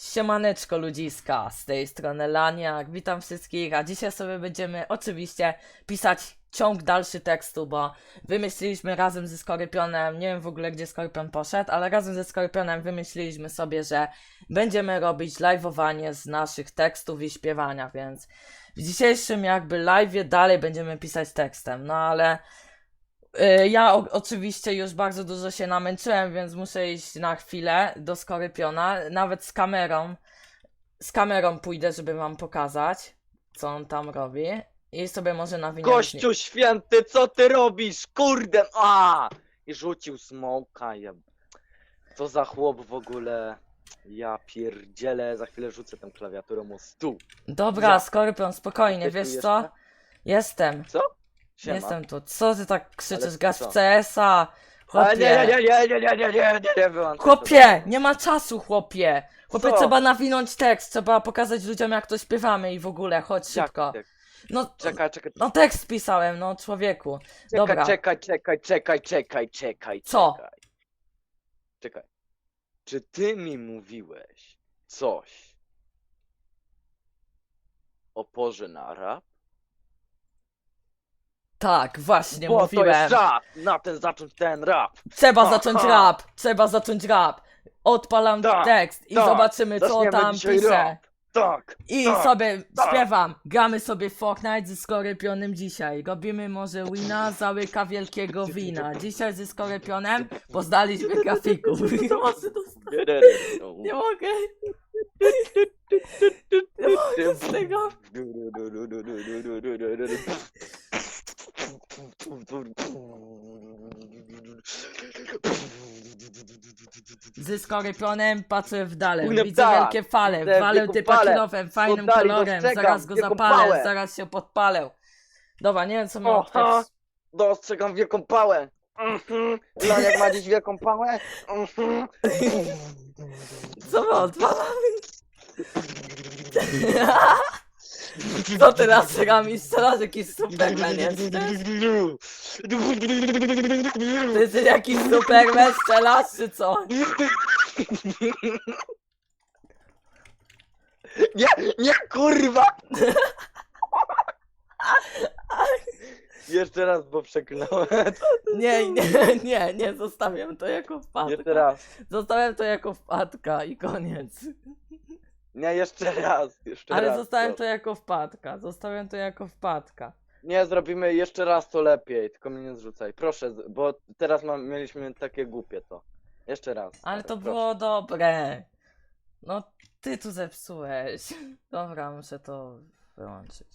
Siemaneczko ludziska, z tej strony Laniak, witam wszystkich, a dzisiaj sobie będziemy oczywiście pisać ciąg dalszy tekstu, bo wymyśliliśmy razem ze Skorpionem, nie wiem w ogóle gdzie Skorpion poszedł, ale razem ze Skorpionem wymyśliliśmy sobie, że będziemy robić live'owanie z naszych tekstów i śpiewania, więc w dzisiejszym jakby live'ie dalej będziemy pisać tekstem, no ale y, ja o, oczywiście już bardzo dużo się namęczyłem, więc muszę iść na chwilę do Skorpiona, nawet z kamerą. Z kamerą pójdę, żeby wam pokazać, co on tam robi. I sobie może nawinąć. Kościół święty, co ty robisz? Kurde, a! I rzucił smoka. Ja... Co za chłop w ogóle. Ja pierdzielę, za chwilę rzucę tę klawiaturę o stół. Dobra, Ja. Skorpion, spokojnie, Ty tu wiesz jeszcze? co? Jestem, Co? Siema. jestem tu. Co ty tak krzyczysz? Ale Grasz co? w CS-a? Ale nie, Chłopie, nie, nie, nie, nie, nie, nie, nie, nie, wyłączaj to. chłopie, nie ma czasu, chłopie. Chłopie, Co? trzeba nawinąć tekst, trzeba pokazać ludziom, jak to śpiewamy i w ogóle, chodź Jak szybko. tak? No, Czekaj, czekaj, no tekst pisałem, no człowieku. dobra. czekaj, czekaj, czekaj, czekaj, czekaj, Co? czekaj. Czekaj. Czy ty mi mówiłeś coś o porze na rap? Tak, właśnie Bo to mówiłem. jest czas na ten zacząć ten rap. Trzeba zacząć rap, trzeba zacząć rap. Odpalam Tak, tekst i tak. zobaczymy, co Zaczniemy tam dzisiaj pisze. rap. Tak. I tak, sobie tak. śpiewam. Gramy sobie w Fortnite ze Skorpionem dzisiaj. Robimy może wina za łyka wielkiego wina. Dzisiaj ze Skorpionem poznaliśmy grafików. No. Nie mogę. Nie mogę z tego. Ze Skorpionem patrzę w dale. Płynę Widzę tak. wielkie fale. Widzę Walę wielką typa falę. kilofem, fajnym Oddali kolorem. dostrzegam Zaraz go wielką zapalę, pałę. zaraz się podpalę. Dobra, nie wiem co mam tekst. Dostrzegam wielką pałę. Mhm. Laniak ma dziś wielką pałę. Mhm. Co my odpalamy? Co teraz ramisz? Teraz jakiś superman jesteś? Ty jesteś jakiś superman strzelasz czy co? Nie, nie, kurwa! Jeszcze raz, bo przeklnąłem. Nie, nie, nie, nie, zostawiam to jako Jeszcze wpadka. raz. Zostawiam to jako wpadka i koniec. Nie, jeszcze raz. Jeszcze Ale raz. zostawiam to jako wpadka. Zostawiam to jako wpadka. Nie, zrobimy jeszcze raz to lepiej, tylko mnie nie zrzucaj. Proszę, z- bo teraz mam, mieliśmy takie głupie to. Jeszcze raz. Ale to proszę. było dobre. No, ty tu zepsułeś. Dobra, muszę to wyłączyć.